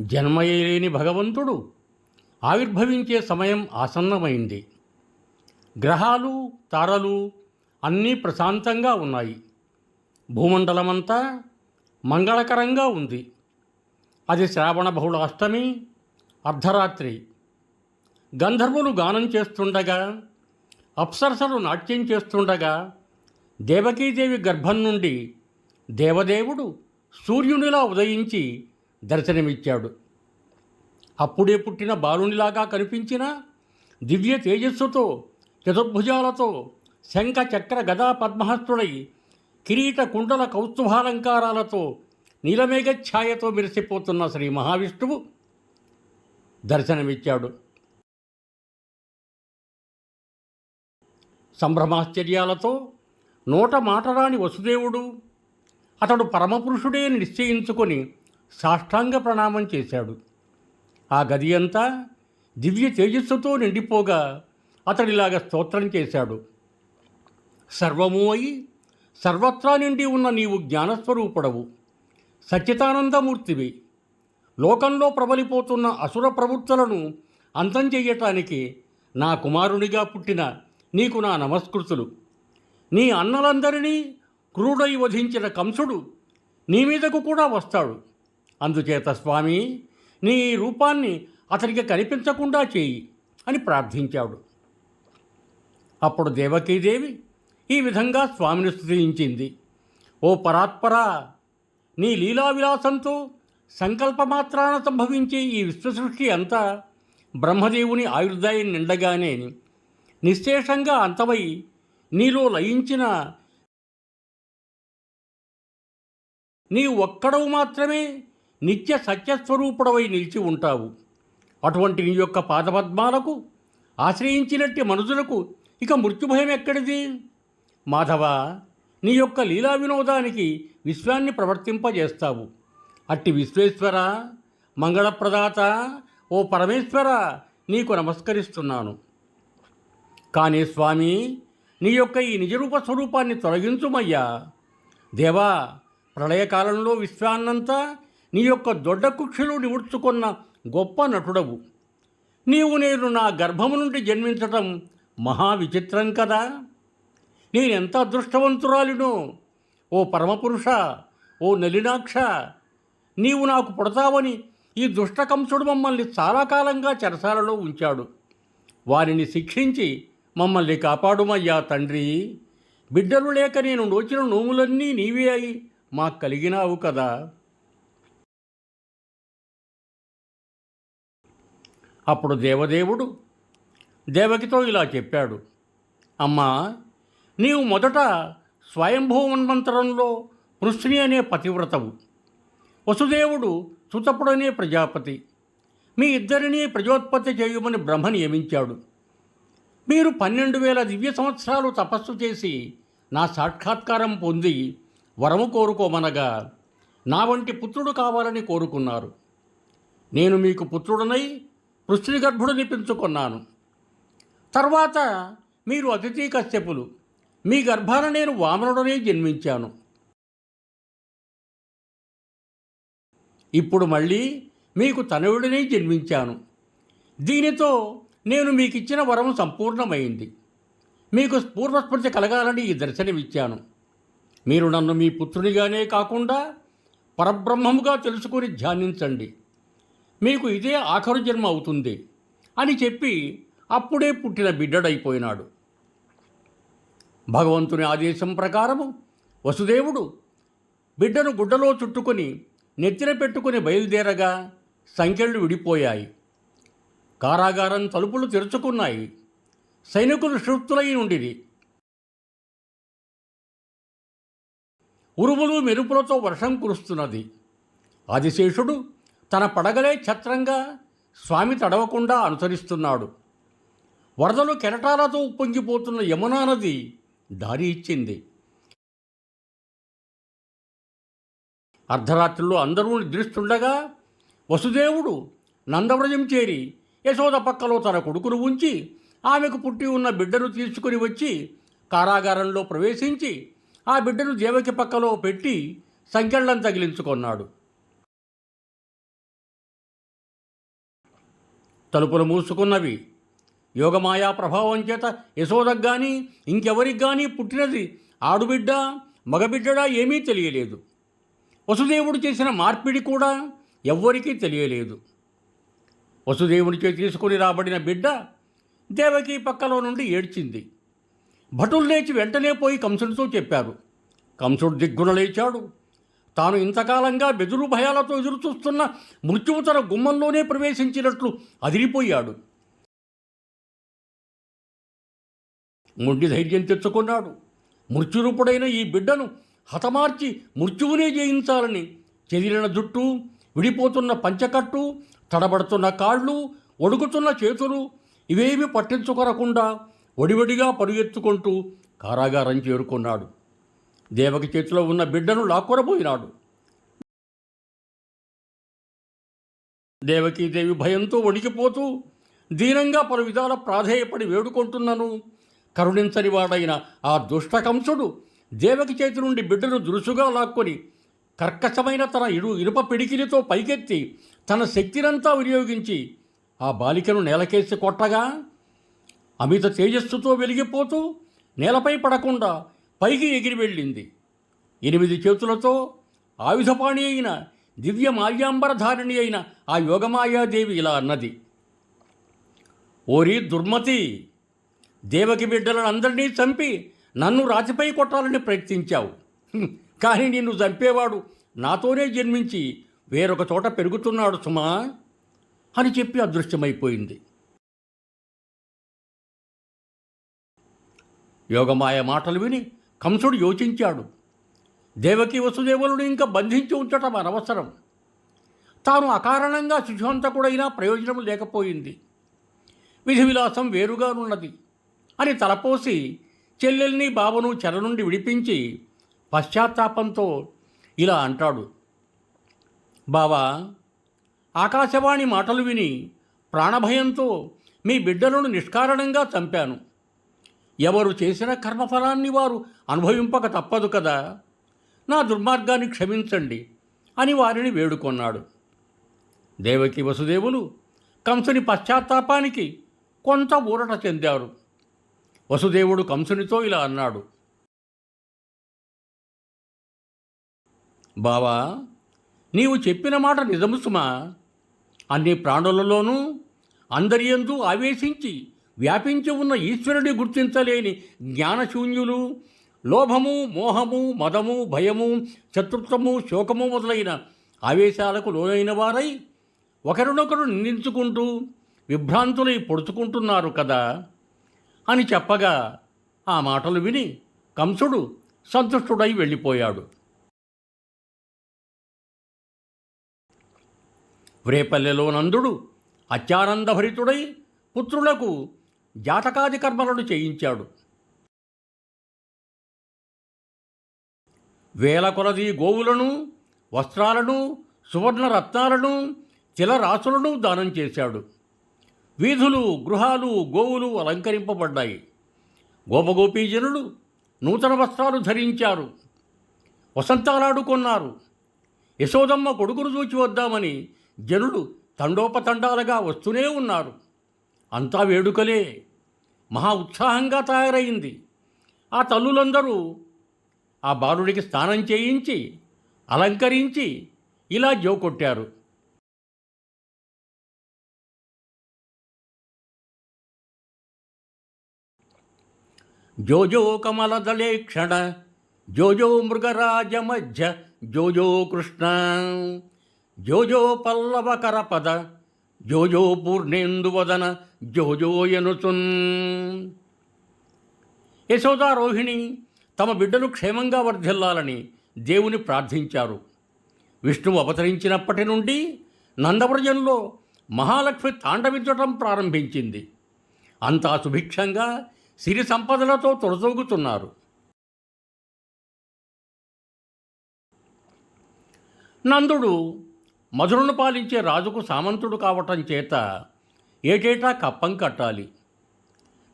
జన్మయలేని భగవంతుడు. ఆవిర్భవించే సమయం ఆసన్నమైంది. గ్రహాలు తారలు అన్నీ ప్రశాంతంగా ఉన్నాయి. భూమండలమంతా మంగళకరంగా ఉంది. అది శ్రావణ బహుళ అష్టమి అర్ధరాత్రి. గంధర్వులు గానం చేస్తుండగా అప్సరసలు నాట్యం చేస్తుండగా దేవకీదేవి గర్భం నుండి దేవదేవుడు సూర్యునిలా ఉదయించి దర్శనమిచ్చాడు. అప్పుడే పుట్టిన బాలునిలాగా కనిపించిన దివ్య తేజస్సుతో చతుర్భుజాలతో శంఖ చక్ర గదా పద్మహస్తుడై కిరీట కుండల కౌస్తుభాలంకారాలతో నీలమేఘ ఛాయతో మెరిసిపోతున్న శ్రీ మహావిష్ణువు దర్శనమిచ్చాడు. సంభ్రమాశ్చర్యాలతో నోట మాటరాని వసుదేవుడు అతడు పరమపురుషుడే నిశ్చయించుకొని సాష్టాంగ ప్రణామం చేశాడు. ఆ గది అంతా దివ్య తేజస్సుతో నిండిపోగా అతడిలాగా స్తోత్రం చేశాడు. సర్వము అయి సర్వత్రా నిండి ఉన్న నీవు జ్ఞానస్వరూపుడవు. సచ్చితానందమూర్తివి. లోకంలో ప్రబలిపోతున్న అసుర ప్రవృత్తులను అంతం చెయ్యటానికి నా కుమారునిగా పుట్టిన నీకు నా నమస్కృతులు. నీ అన్నలందరినీ క్రూడై వధించిన కంసుడు నీ మీదకు కూడా వస్తాడు. అందుచేత స్వామి నీ రూపాన్ని అతనికి కనిపించకుండా చేయి అని ప్రార్థించాడు. అప్పుడు దేవకీదేవి ఈ విధంగా స్వామిని స్థుతించింది ఓ పరాత్పరా నీ లీలా విలాసంతో సంకల్పమాత్రాన సంభవించే ఈ విశ్వసృష్టి అంతా బ్రహ్మదేవుని ఆయుర్దాయం నిండగానే నిశ్శేషంగా అంతమై నీలో లయించిన నీ ఒక్కడవు మాత్రమే నిత్య సత్యస్వరూపుడవై నిలిచి ఉంటావు. అటువంటి నీ యొక్క పాదపద్మాలకు ఆశ్రయించినట్టి మనుషులకు ఇక మృత్యుభయం ఎక్కడిది? మాధవ నీ యొక్క లీలా వినోదానికి విశ్వాన్ని ప్రవర్తింపజేస్తావు. అట్టి విశ్వేశ్వర మంగళప్రదాత ఓ పరమేశ్వర నీకు నమస్కరిస్తున్నాను. కానీ స్వామి నీ యొక్క ఈ నిజరూప స్వరూపాన్ని తొలగించుమయ్యా. దేవా ప్రళయకాలంలో విశ్వాన్నంతా నీ యొక్క దొడ్డ కుక్షలు నివుడ్చుకున్న గొప్ప నటుడవు. నీవు నేను నా గర్భము నుండి జన్మించటం మహా విచిత్రం కదా. నేనెంత అదృష్టవంతురాలినో? ఓ పరమపురుష ఓ నలినాక్ష నీవు నాకు పుడతావని ఈ దుష్టకంసుడు మమ్మల్ని చాలా కాలంగా చెరసాలలో ఉంచాడు. వారిని శిక్షించి మమ్మల్ని కాపాడుమయ్యా తండ్రి. బిడ్డలు లేక నేను నోచిన నోములన్నీ నీవే అయి మాకు కలిగినావు కదా. అప్పుడు దేవదేవుడు దేవకితో ఇలా చెప్పాడు అమ్మా నీవు మొదట స్వయంభూమన్వంతరంలో పృష్ణి అనే పతివ్రతవు. వసుదేవుడు సుతపుడనే ప్రజాపతి. మీ ఇద్దరినీ ప్రజోత్పత్తి చేయమని బ్రహ్మ నియమించాడు. మీరు పన్నెండు వేల దివ్య సంవత్సరాలు తపస్సు చేసి నా సాక్షాత్కారం పొంది వరము కోరుకోమనగా నా వంటి పుత్రుడు కావాలని కోరుకున్నారు. నేను మీకు పుత్రుడనై పృష్టి గర్భుడిని పెంచుకున్నాను తర్వాత మీరు అతిథి కశ్యపులు మీ గర్భాన నేను వామనుడనే జన్మించాను. ఇప్పుడు మళ్ళీ మీకు తనయుడిని జన్మించాను. దీనితో నేను మీకు ఇచ్చిన వరం సంపూర్ణమైంది. మీకు పూర్వస్మృతి కలగాలని ఈ దర్శనమిచ్చాను. మీరు నన్ను మీ పుత్రునిగానే కాకుండా పరబ్రహ్మముగా తెలుసుకొని ధ్యానించండి. మీకు ఇదే ఆఖరు జన్మ అవుతుంది అని చెప్పి అప్పుడే పుట్టిన బిడ్డడైపోయినాడు. భగవంతుని ఆదేశం ప్రకారము వసుదేవుడు బిడ్డను గుడ్డలో చుట్టుకొని నెత్తిన పెట్టుకుని బయలుదేరగా సంఖ్యలు విడిపోయాయి. కారాగారం తలుపులు తెరుచుకున్నాయి. సైనికులు శృప్తులై ఉండిది ఉరుములు మెరుపులతో వర్షం కురుస్తున్నది. ఆదిశేషుడు తన పడగలే ఛత్రంగా స్వామి తడవకుండా అనుసరిస్తున్నాడు. వరదలు కెరటాలతో ఉప్పొంగిపోతున్న యమునా నది దారి ఇచ్చింది. అర్ధరాత్రిలో అందరూ నిద్రిస్తుండగా వసుదేవుడు నందవ్రజం చేరి యశోద పక్కలో తన కొడుకును ఉంచి ఆమెకు పుట్టి ఉన్న బిడ్డను తీసుకుని వచ్చి కారాగారంలో ప్రవేశించి ఆ బిడ్డను దేవకి పక్కలో పెట్టి సంకెళ్ళం తగిలించుకున్నాడు. తలుపులు మూసుకున్నవి. యోగమాయా ప్రభావం చేత యశోదకు కానీ ఇంకెవరికి కానీ పుట్టినది ఆడుబిడ్డ మగబిడ్డడా ఏమీ తెలియలేదు. వసుదేవుడు చేసిన మార్పిడి కూడా ఎవ్వరికీ తెలియలేదు. వసుదేవునిచే తీసుకుని రాబడిన బిడ్డ దేవకి పక్కలో నుండి ఏడ్చింది. భటులు లేచి వెంటనే పోయి కంసుడితో చెప్పారు. కంసుడు దిగ్గున లేచాడు. తాను ఇంతకాలంగా బెదురు భయాలతో ఎదురుచూస్తున్న మృత్యువు తన గుమ్మంలోనే ప్రవేశించినట్లు అదిరిపోయాడు. మొండి ధైర్యం తెచ్చుకున్నాడు. మృత్యురూపుడైన ఈ బిడ్డను హతమార్చి మృత్యువునే జయించాలని చెదిరిన జుట్టు విడిపోతున్న పంచకట్టు తడబడుతున్న కాళ్ళు ఒడుకుతున్న చేతులు ఇవేమి పట్టించుకొనకుండా ఒడివడిగా పరుగెత్తుకుంటూ కారాగారం చేరుకున్నాడు. దేవకి చేతిలో ఉన్న బిడ్డను లాక్కొనబోయినాడు. దేవకీదేవి భయంతో వణికిపోతూ దీనంగా పలు విధాల ప్రాధేయపడి వేడుకుంటున్నను. కరుణించని వాడైన ఆ దుష్టకంసుడు దేవకి చేతి నుండి బిడ్డను దురుసుగా లాక్కొని కర్కశమైన తన ఇరు ఇనుప పిడికిలితో పైకెత్తి తన శక్తినంతా వినియోగించి ఆ బాలికను నేలకేసి కొట్టగా అమిత తేజస్సుతో వెలిగిపోతూ నేలపై పడకుండా పైకి ఎగిరి వెళ్ళింది. ఎనిమిది చేతులతో ఆయుధపాణి అయిన దివ్య మాల్యాంబరధారిణి అయిన ఆ యోగమాయాదేవి ఇలా అన్నది. ఓరి దుర్మతి దేవకి బిడ్డలను అందరినీ చంపి నన్ను రాతిపై కొట్టాలని ప్రయత్నించావు. కానీ నిన్ను చంపేవాడు నాతోనే జన్మించి వేరొక చోట పెరుగుతున్నాడు సుమా అని చెప్పి అదృశ్యమైపోయింది. యోగమాయ మాటలు విని కంసుడు యోచించాడు. దేవకి వసుదేవులను ఇంకా బంధించి ఉంచటం అనవసరం. తాను అకారణంగా శిశుహంతకుడైనా ప్రయోజనం లేకపోయింది. విధి విలాసం వేరుగానున్నది. అని తలపోసి చెల్లెల్ని బావను చెర నుండి విడిపించి పశ్చాత్తాపంతో ఇలా అంటాడు. బావా ఆకాశవాణి మాటలు విని ప్రాణభయంతో మీ బిడ్డలను నిష్కారణంగా చంపాను. ఎవరు చేసిన కర్మఫలాన్ని వారు అనుభవింపక తప్పదు కదా. నా దుర్మార్గాన్ని క్షమించండి అని వారిని వేడుకొన్నాడు. దేవకి వసుదేవులు కంసుని పశ్చాత్తాపానికి కొంత ఊరట చెందారు. వసుదేవుడు కంసునితో ఇలా అన్నాడు. బావా నీవు చెప్పిన మాట నిజము సుమా. అన్ని ప్రాణులలోనూ అందరి యందు ఆవేశించి వ్యాపించి ఉన్న ఈశ్వరుని గుర్తించలేని జ్ఞానశూన్యులు లోభము మోహము మదము భయము శత్రుత్వము శోకము మొదలైన ఆవేశాలకు లోనైన వారై ఒకరినొకరు నిందించుకుంటూ విభ్రాంతులై పొడుచుకుంటున్నారు కదా? అని చెప్పగా ఆ మాటలు విని కంసుడు సంతుష్టుడై వెళ్ళిపోయాడు. వ్రేపల్లెలో నందుడు అత్యానందభరితుడై పుత్రులకు జాతకాది కర్మలను చేయించాడు. వేల కొలది గోవులను వస్త్రాలను సువర్ణ రత్నాలను తిలరాశులను దానం చేశాడు. వీధులు గృహాలు గోవులు అలంకరింపబడ్డాయి. గోపగోపీజనులు నూతన వస్త్రాలు ధరించారు. వసంతాలాడుకున్నారు యశోదమ్మ కొడుకును చూచి వద్దామని జనులు తండోపతండాలుగా వస్తూనే ఉన్నారు. అంతా వేడుకలే. మహా ఉత్సాహంగా తయారైంది. ఆ తల్లులందరూ ఆ బాలుడికి స్నానం చేయించి అలంకరించి ఇలా జోకొట్టారు. జోజో కమలదళే క్షణ జోజో మృగరాజ మధ్య జోజో కృష్ణ జోజో పల్లవకర పద జోజో పూర్ణేందువదన జోజోయనుచున్ యశోదారోహిణి తమ బిడ్డలు క్షేమంగా వర్ధిల్లాలని దేవుని ప్రార్థించారు. విష్ణువు అవతరించినప్పటి నుండి నందవ్రజంలో మహాలక్ష్మి తాండవించటం ప్రారంభించింది. అంతా సుభిక్షంగా సిరి సంపదలతో తొలతూగుతున్నారు నందుడు మధురను పాలించే రాజుకు సామంతుడు కావటం చేత ఏటేటా కప్పం కట్టాలి.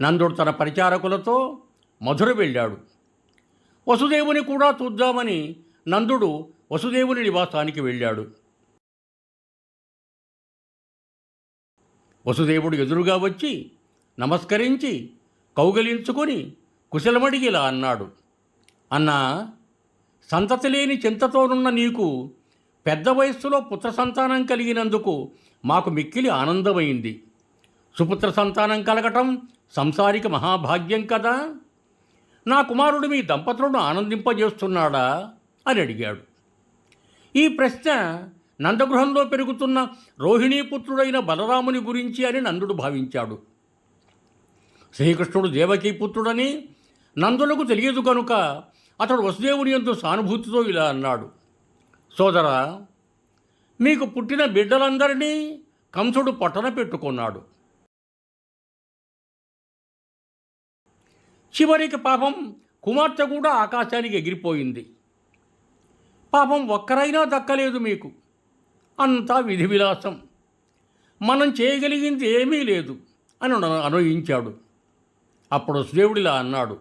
నందుడు తన పరిచారకులతో మధుర వెళ్ళాడు. వసుదేవుని కూడా చూద్దామని నందుడు వసుదేవుని నివాసానికి వెళ్ళాడు. వసుదేవుడు ఎదురుగా వచ్చి నమస్కరించి కౌగలించుకొని కుశలమడిగిలా అన్నాడు. అన్నా సంతతి లేని చింతతోనున్న నీకు పెద్ద వయస్సులో పుత్ర సంతానం కలిగినందుకు మాకు మిక్కిలి ఆనందమైంది. సుపుత్ర సంతానం కలగటం సంసారిక మహాభాగ్యం కదా? నా కుమారుడు మీ దంపతులను ఆనందింపజేస్తున్నాడా? అని అడిగాడు. ఈ ప్రశ్న నందగృహంలో పెరుగుతున్న రోహిణీపుత్రుడైన బలరాముని గురించి అని నందుడు భావించాడు. శ్రీకృష్ణుడు దేవకీపుత్రుడని నందులకు తెలియదు కనుక అతడు వసుదేవుని ఎందు సానుభూతితో ఇలా అన్నాడు. సోదరా మీకు పుట్టిన బిడ్డలందరినీ కంసుడు పొట్టన పెట్టుకున్నాడు. చివరికి పాపం కుమార్తె కూడా ఆకాశానికి ఎగిరిపోయింది. పాపం ఒక్కరైనా దక్కలేదు మీకు. అంతా విధి విలాసం మనం చేయగలిగింది ఏమీ లేదు అని అనుయించాడు. అప్పుడు సుదేవుడిలా అన్నాడు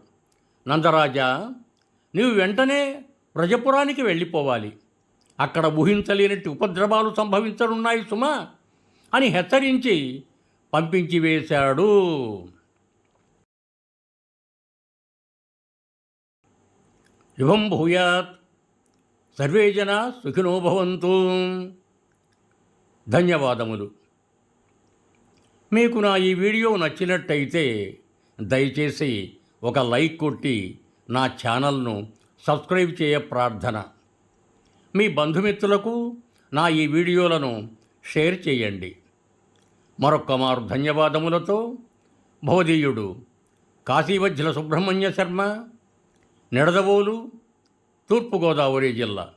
నందరాజా నీవు వెంటనే ప్రజపురానికి వెళ్ళిపోవాలి. అక్కడ ఊహించలేనట్టు ఉపద్రవాలు సంభవించనున్నాయి సుమా అని హెచ్చరించి పంపించి వేశాడు. శుభం భూయాత్. సర్వే జన సుఖినోభవంతు ధన్యవాదములు. మీకు నా ఈ వీడియో నచ్చినట్టయితే దయచేసి ఒక లైక్ కొట్టి నా ఛానల్ను సబ్స్క్రైబ్ చేయ ప్రార్థన. మీ బంధుమిత్రులకు నా ఈ వీడియోలను షేర్ చేయండి. మరొక్క మారు ధన్యవాదములతో బోధీయుడు కాశీవజ్జల సుబ్రహ్మణ్య శర్మ నిడదవోలు తూర్పుగోదావరి జిల్లా.